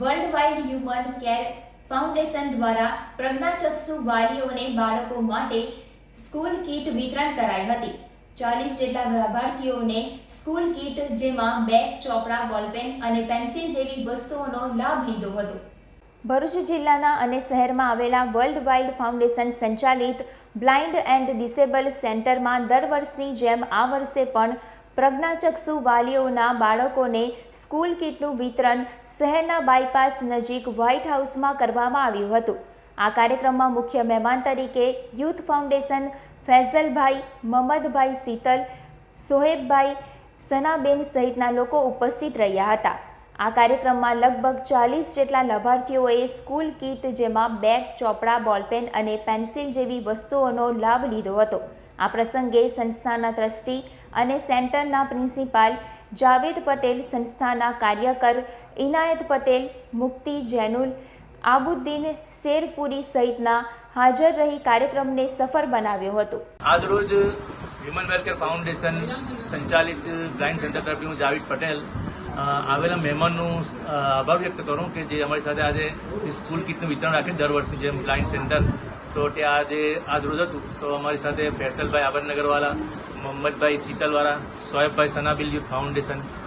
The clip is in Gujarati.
World wide human care foundation દ્વારા પ્રજ્ઞાચક્ષુ વાલીઓને બાળકો માટે સ્કૂલ કીટ વિતરણ કરાઈ હતી. ચાલીસ જેટલા લાભાર્થીઓને સ્કૂલ કીટ, જેમાં બેગ, ચોપડા, બોલપેન અને પેન્સિલ જેવી વસ્તુઓનો લાભ લીધો હતો. ભરૂચ જિલ્લાના અને શહેરમાં આવેલા વર્લ્ડ વાઇલ્ડ ફાઉન્ડેશન સંચાલિત બ્લાઇન્ડ એન્ડ ડિસેબલ સેન્ટરમાં દર વર્ષની જેમ આ વર્ષે પણ પ્રજ્ઞાચક્ષુ વાલીઓના બાળકોને સ્કૂલ કીટનું વિતરણ શહેરના બાયપાસ નજીક વ્હાઇટ હાઉસમાં કરવામાં આવ્યું હતું. આ કાર્યક્રમમાં મુખ્ય મહેમાન તરીકે યુથ ફાઉન્ડેશન ફૈઝલભાઈ, મમદભાઈ શીતલ, સોહેબભાઈ સનાબેન સહિતના લોકો ઉપસ્થિત રહ્યા હતા. આ કાર્યક્રમમાં લગભગ ચાલીસ જેટલા લાભાર્થીઓએ સ્કૂલ કીટ જેમાં બેગ, ચોપડા, બોલપેન અને પેન્સિલ જેવી વસ્તુઓનો લાભ લીધો હતો. આ પ્રસંગે સંસ્થાના ટ્રસ્ટી અને સેન્ટરના પ્રિન્સિપાલ જાવેદ પટેલ, સંસ્થાના કાર્યકર ઇનાયત પટેલ, મુક્તિ જૈનુલ, આબુદ્દીન શેરપુરી સહિતના હાજર રહી કાર્યક્રમને સફળ બનાવ્યો હતો. આજરોજ હ્યુમન વેલફેર ફાઉન્ડેશન સંચાલિત બ્લાઇન્ડ સેન્ટર તરફથી હું જાવેદ પટેલ આવેલા મહેમાનનું આભાર વ્યક્ત કરું કે જે અમારી સાથે આજે સ્કૂલ કીટનું વિતરણ રાખે દર વર્ષની જેમ બ્લાઇન્ડ સેન્ટર તો ત્યાં આજે આજરોજ હતું. તો અમારી સાથે ફેસલભાઈ આબરનગરવાલા મોહમ્મદભાઈ શીતલવાળા સોએબભાઈ સનાબિલ યુથ ફાઉન્ડેશન